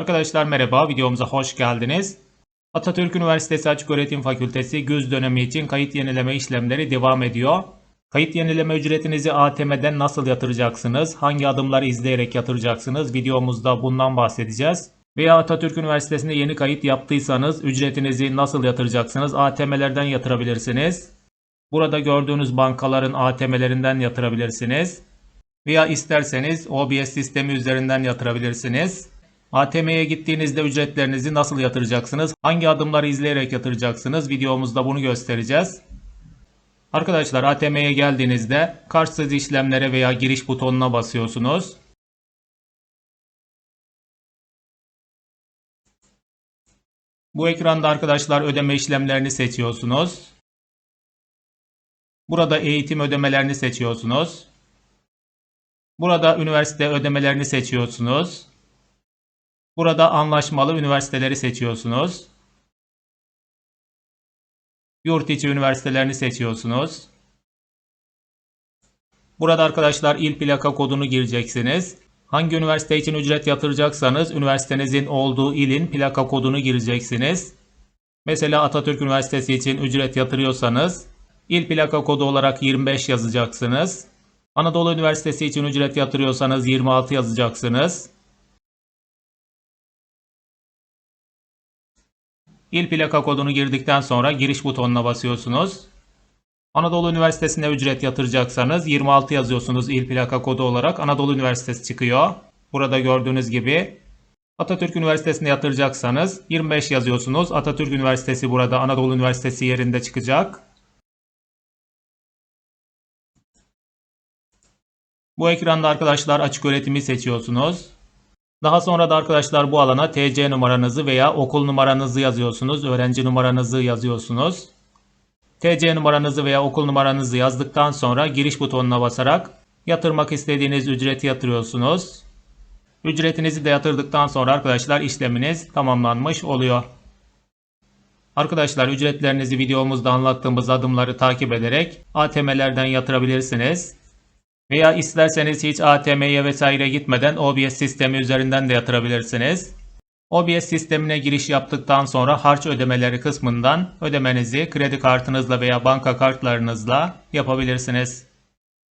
Arkadaşlar merhaba, videomuza hoş geldiniz. Atatürk Üniversitesi Açıköğretim Fakültesi güz dönemi için kayıt yenileme işlemleri devam ediyor. Kayıt yenileme ücretinizi ATM'den nasıl yatıracaksınız? Hangi adımları izleyerek yatıracaksınız? Videomuzda bundan bahsedeceğiz. Veya Atatürk Üniversitesi'nde yeni kayıt yaptıysanız ücretinizi nasıl yatıracaksınız? ATM'lerden yatırabilirsiniz. Burada gördüğünüz bankaların ATM'lerinden yatırabilirsiniz. Veya isterseniz OBS sistemi üzerinden yatırabilirsiniz. ATM'ye gittiğinizde ücretlerinizi nasıl yatıracaksınız? Hangi adımları izleyerek yatıracaksınız? Videomuzda bunu göstereceğiz. Arkadaşlar ATM'ye geldiğinizde kartsız işlemlere veya giriş butonuna basıyorsunuz. Bu ekranda arkadaşlar ödeme işlemlerini seçiyorsunuz. Burada eğitim ödemelerini seçiyorsunuz. Burada üniversite ödemelerini seçiyorsunuz. Burada anlaşmalı üniversiteleri seçiyorsunuz. Yurt içi üniversitelerini seçiyorsunuz. Burada arkadaşlar il plaka kodunu gireceksiniz. Hangi üniversite için ücret yatıracaksanız üniversitenizin olduğu ilin plaka kodunu gireceksiniz. Mesela Atatürk Üniversitesi için ücret yatırıyorsanız il plaka kodu olarak 25 yazacaksınız. Anadolu Üniversitesi için ücret yatırıyorsanız 26 yazacaksınız. İl plaka kodunu girdikten sonra giriş butonuna basıyorsunuz. Anadolu Üniversitesi'ne ücret yatıracaksanız 26 yazıyorsunuz il plaka kodu olarak Anadolu Üniversitesi çıkıyor. Burada gördüğünüz gibi Atatürk Üniversitesi'ne yatıracaksanız 25 yazıyorsunuz. Atatürk Üniversitesi burada Anadolu Üniversitesi yerinde çıkacak. Bu ekranda arkadaşlar açık öğretimi seçiyorsunuz. Daha sonra da arkadaşlar bu alana TC numaranızı veya okul numaranızı yazıyorsunuz. Öğrenci numaranızı yazıyorsunuz. TC numaranızı veya okul numaranızı yazdıktan sonra giriş butonuna basarak yatırmak istediğiniz ücreti yatırıyorsunuz. Ücretinizi de yatırdıktan sonra arkadaşlar işleminiz tamamlanmış oluyor. Arkadaşlar ücretlerinizi videomuzda anlattığımız adımları takip ederek ATM'lerden yatırabilirsiniz. Veya isterseniz hiç ATM'ye vesaire gitmeden OBS sistemi üzerinden de yatırabilirsiniz. OBS sistemine giriş yaptıktan sonra harç ödemeleri kısmından ödemenizi kredi kartınızla veya banka kartlarınızla yapabilirsiniz.